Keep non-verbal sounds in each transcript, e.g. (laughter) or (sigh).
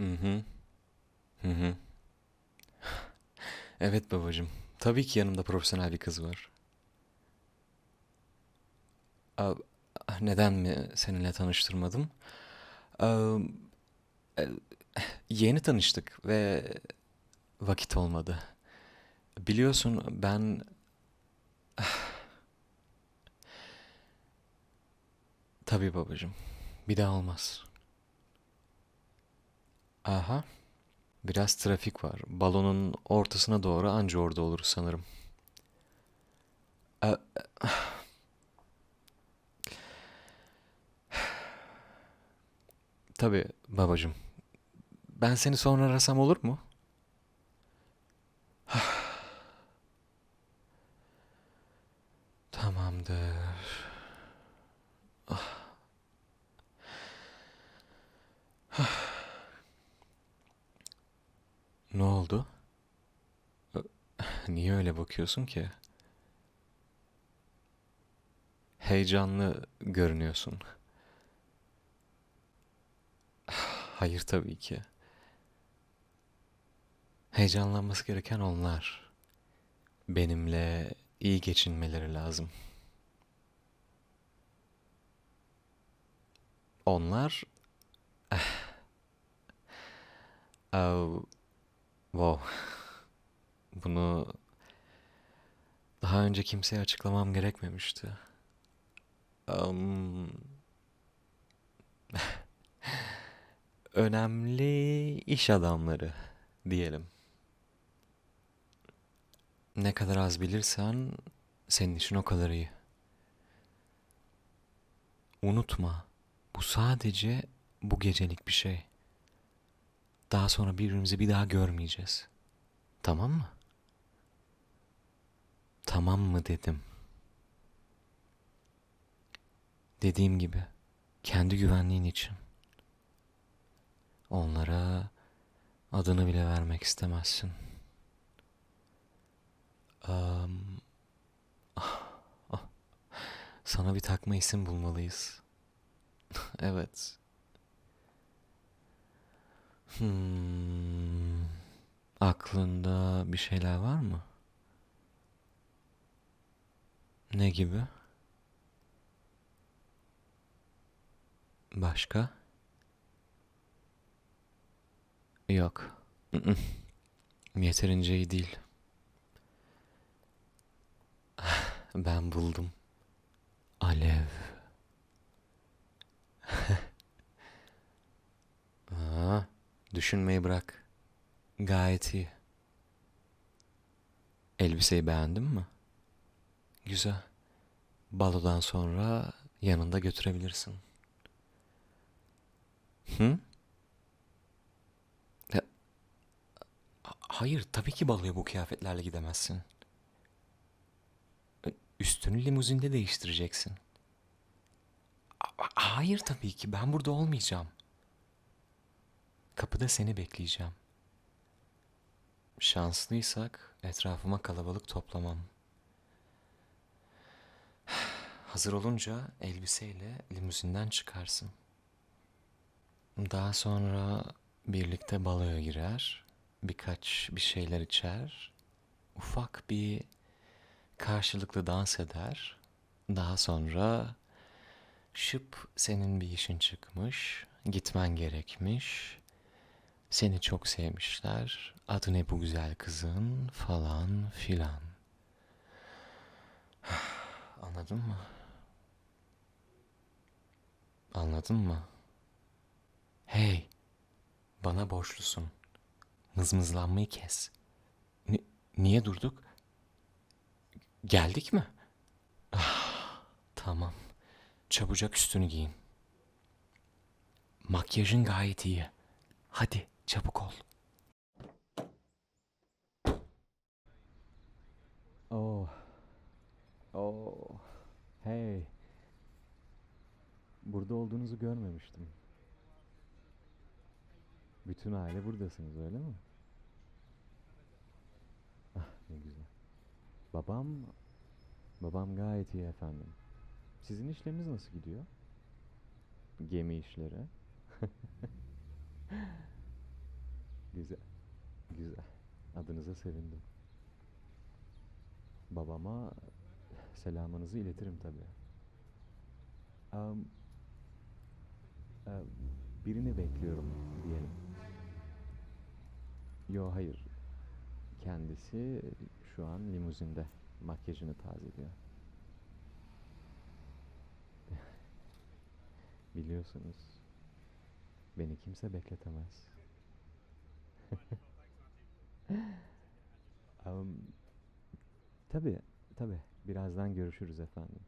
Hı hı. Hı hı. (sighs) Evet babacığım. Tabii ki yanımda profesyonel bir kız var. Neden mi seninle tanıştırmadım? E, yeni tanıştık ve vakit olmadı. Biliyorsun ben (sighs) tabii babacığım. Bir daha olmaz. Aha. Biraz trafik var. Balonun ortasına doğru anca orada oluruz sanırım. Aa, (sighs) tabii babacığım. Ben seni sonra arasam olur mu? Ne oldu? (laughs) Niye öyle bakıyorsun ki? Heyecanlı görünüyorsun. (sighs) Hayır tabii ki. Heyecanlanması gereken onlar. Benimle iyi geçinmeleri lazım. Onlar, (sighs) Au, wow, bunu daha önce kimseye açıklamam gerekmemişti. Am, (laughs) önemli iş adamları diyelim. Ne kadar az bilirsen senin için o kadar iyi. Unutma, bu sadece bu gecelik bir şey. Daha sonra birbirimizi bir daha görmeyeceğiz. Tamam mı? Tamam mı dedim. Dediğim gibi kendi güvenliğin için. Onlara adını bile vermek istemezsin. Am, sana bir takma isim bulmalıyız. (laughs) Evet. Hmm, aklında bir şeyler var mı? Ne gibi? Başka? Yok. (laughs) Yeterince iyi değil. (sighs) Ben buldum. Alev. (laughs) Aa, düşünmeyi bırak. Gayet iyi. Elbiseyi beğendin mi? Güzel. Balodan sonra yanında götürebilirsin. Hı? Ya, hayır, tabii ki baloya bu kıyafetlerle gidemezsin. Üstünü limuzinde değiştireceksin. Hayır tabii ki, ben burada olmayacağım. Kapıda seni bekleyeceğim. Şanslıysak etrafıma kalabalık toplamam. Hazır olunca elbiseyle limuzinden çıkarsın. Daha sonra birlikte baloya girer, birkaç bir şeyler içer, ufak bir karşılıklı dans eder. Daha sonra şıp senin bir işin çıkmış, gitmen gerekmiş, seni çok sevmişler, adı ne bu güzel kızın falan filan. (sighs) Anladın mı? Anladın mı? Hey, bana borçlusun. Mızmızlanmayı kes. Ni- niye durduk? Geldik mi? Ah, (sighs) tamam. Çabucak üstünü giyin. Makyajın gayet iyi. Hadi çabuk ol. Oh. Oh. Hey. Burada olduğunuzu görmemiştim. Bütün aile buradasınız öyle mi? Ah ne güzel. Babam, babam gayet iyi efendim. Sizin işleriniz nasıl gidiyor? Gemi işleri. (laughs) Güzel. Güzel. Adınıza sevindim. Babama selamınızı iletirim tabii. E, birini bekliyorum diyelim. Yo hayır. Kendisi şu an limuzinde makyajını tazeliyor. (laughs) Biliyorsunuz beni kimse bekletemez. Am, tabii, tabii. Birazdan görüşürüz efendim.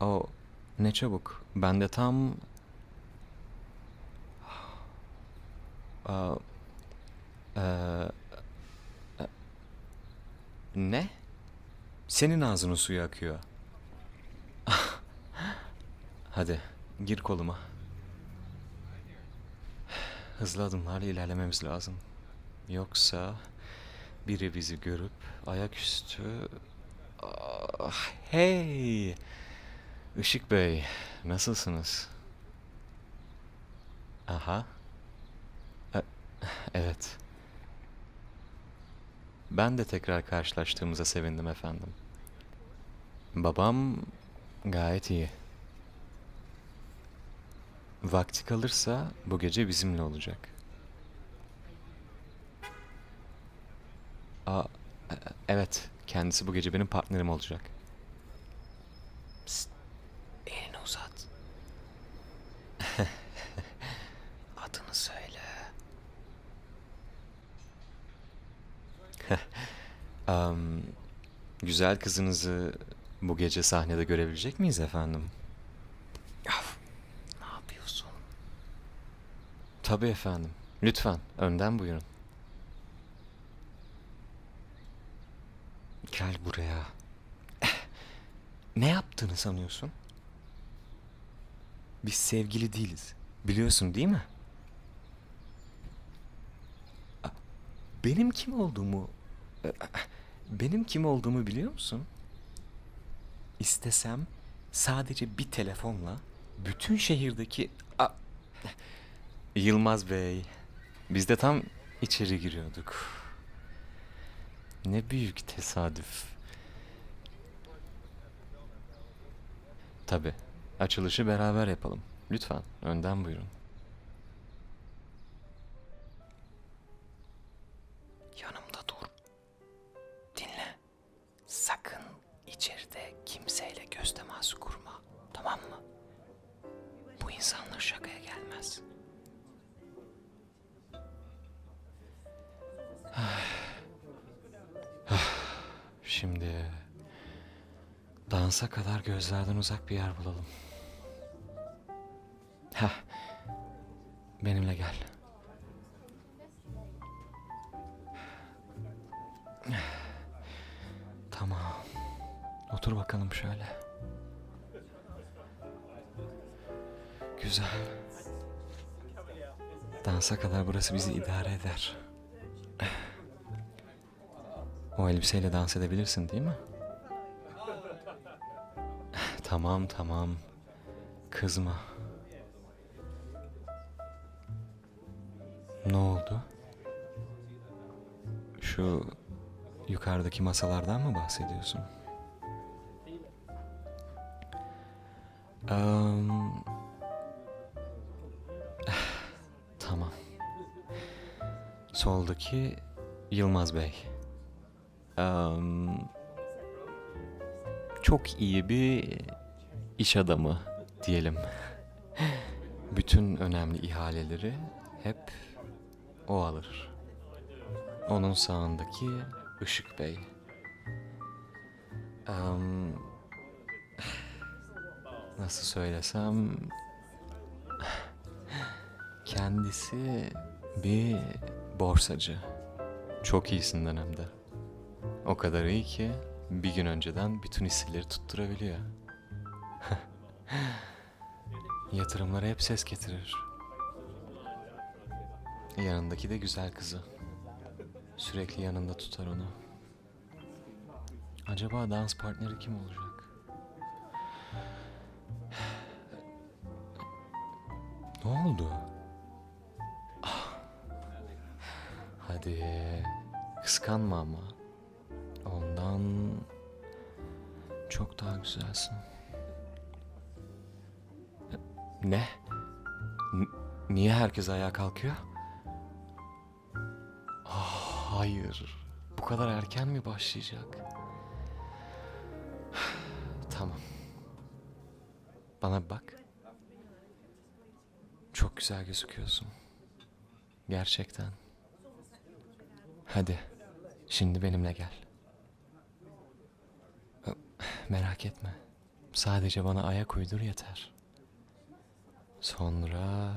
O ne çabuk. Ben de tam... Eee, e- ne? Senin ağzının suyu akıyor. Hadi gir koluma. Hızlı adımlarla ilerlememiz lazım. Yoksa biri bizi görüp ayaküstü... Ah, hey! Işık Bey, nasılsınız? Aha. E- evet. Ben de tekrar karşılaştığımıza sevindim efendim. Babam gayet iyi. Vakti kalırsa bu gece bizimle olacak. Aa, e- evet, kendisi bu gece benim partnerim olacak. Psst, elini uzat. (laughs) Adını söyle. (laughs) Am, güzel kızınızı bu gece sahnede görebilecek miyiz efendim? Tabii efendim. Lütfen önden buyurun. Gel buraya. Ne yaptığını sanıyorsun? Biz sevgili değiliz. Biliyorsun değil mi? Benim kim olduğumu... e, Benim kim olduğumu biliyor musun? İstesem sadece bir telefonla bütün şehirdeki... Yılmaz Bey, biz de tam içeri giriyorduk. Ne büyük tesadüf. Tabii. Açılışı beraber yapalım. Lütfen önden buyurun. Şimdi dansa kadar gözlerden uzak bir yer bulalım. Heh. Benimle gel. Tamam. Otur bakalım şöyle. Güzel. Dansa kadar burası bizi idare eder. O elbiseyle dans edebilirsin değil mi? Tamam tamam. Kızma. Ne oldu? Şu yukarıdaki masalardan mı bahsediyorsun? Am, tamam. Soldaki Yılmaz Bey. Çok iyi bir iş adamı diyelim. Bütün önemli ihaleleri hep o alır. Onun sağındaki Işık Bey. Am, nasıl söylesem kendisi bir borsacı. Çok iyisinden hem de. O kadar iyi ki bir gün önceden bütün hisseleri tutturabiliyor. (laughs) Yatırımlara hep ses getirir. Yanındaki de güzel kızı. Sürekli yanında tutar onu. Acaba dans partneri kim olacak? (sighs) Ne oldu? Ah. Hadi kıskanma ama. Ondan çok daha güzelsin. Ne? Niye herkes ayağa kalkıyor? Ah, hayır. Bu kadar erken mi başlayacak? (sighs) tamam. Bana bak. Çok güzel gözüküyorsun. Gerçekten. Hadi. Şimdi benimle gel. Merak etme. Sadece bana ayak uydur yeter. Sonra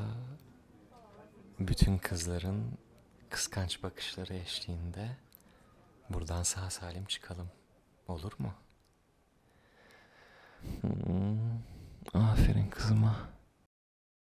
bütün kızların kıskanç bakışları eşliğinde buradan sağ salim çıkalım. Olur mu? Hmm, aferin kızıma.